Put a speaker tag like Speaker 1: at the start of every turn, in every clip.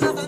Speaker 1: Wala kang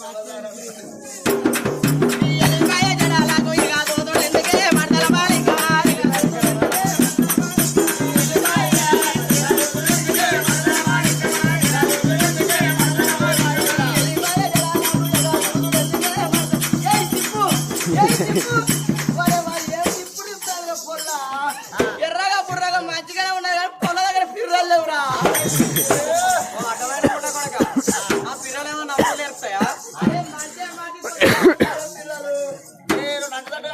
Speaker 2: বাচ্চা
Speaker 3: రెండు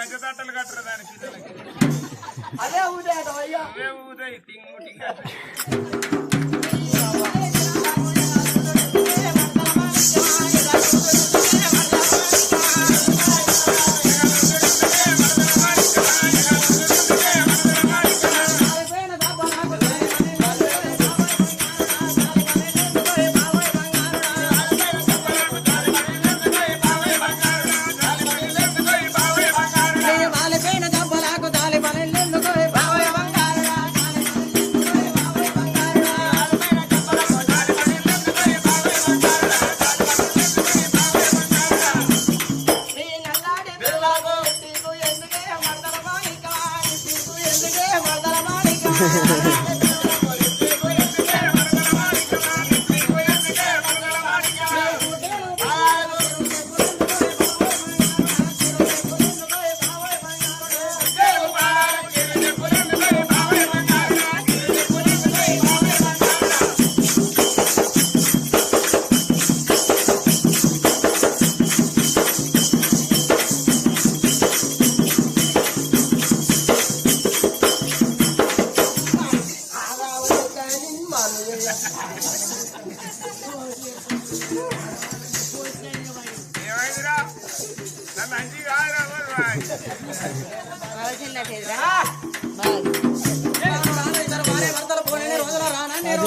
Speaker 3: అంచె తట్టలు కట్టరు దాని పిల్లలకి
Speaker 2: అదే ఊదే అయ్యా.
Speaker 3: అదే ఊదే టింగు టింగ్
Speaker 2: రానా నేను రోజులో రానా నేను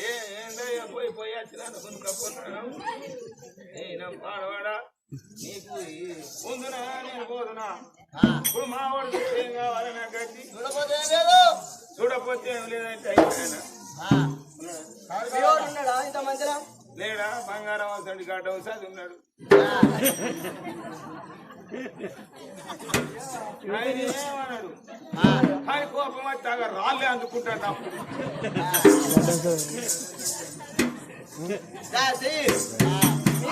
Speaker 3: ఏ ఏందయ్యా పోయి పోయి కొనుక్కపోతున్నాను నేను పాడవాడా నీకు నేను పోదునా? ఇప్పుడు మా వాడు ఏం కావాలి నాకు గట్టి
Speaker 2: చూడపోతే ఏం లేదు.
Speaker 3: చూడకపోతే ఏం లేదంటే అయిపోయినా
Speaker 1: ఇంత మందిరా
Speaker 3: లేడా? బంగారం అవసరం గడ్డ అవసరం ఉన్నాడు. ఆయన ఏమన్నాడు? వచ్చి అక్కడ రాళ్ళే అందుకుంటాడు?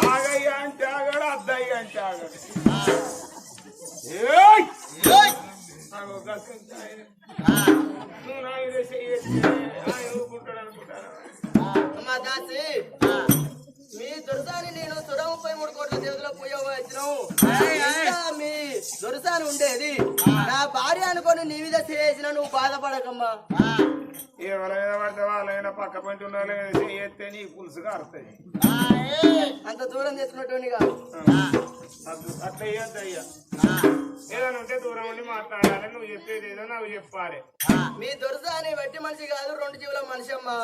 Speaker 3: ఆగయ్య అంటే ఆగాడు అద్దయ్య అంటే ఆగాడు.
Speaker 1: దొరసాని ఉండేది. నా భార్య అనుకొని నీ మీద చేసిన నువ్వు బాధపడకమ్మా.
Speaker 3: ఎవరైనా పడితే వాళ్ళైనా పక్క పంటి నీ!
Speaker 1: అంత దూరం తెచ్చినటువంటి కాదు.
Speaker 3: అట్లా ఇయ్యద్దు అయ్యా. ఏదైనా ఉంటే దూరం ఉండి మాట్లాడాలి. నువ్వు చెప్పేది ఏదో నాకు చెప్పాలి.
Speaker 1: మీ దొరసాని వట్టి మనిషి కాదు రెండు జీవుల మనిషి అమ్మా.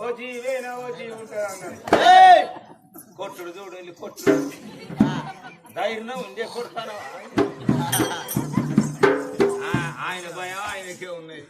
Speaker 3: ఓ జీవేనా ఓ జీవి ఉంటుంది అన్నాడు
Speaker 2: ఏయ్!
Speaker 3: కొట్టుడు చూడు వెళ్ళి కొట్టుడు. ధైర్యం ఉండే కొడతాను ఆయన భయం ఆయనకే ఉన్నది.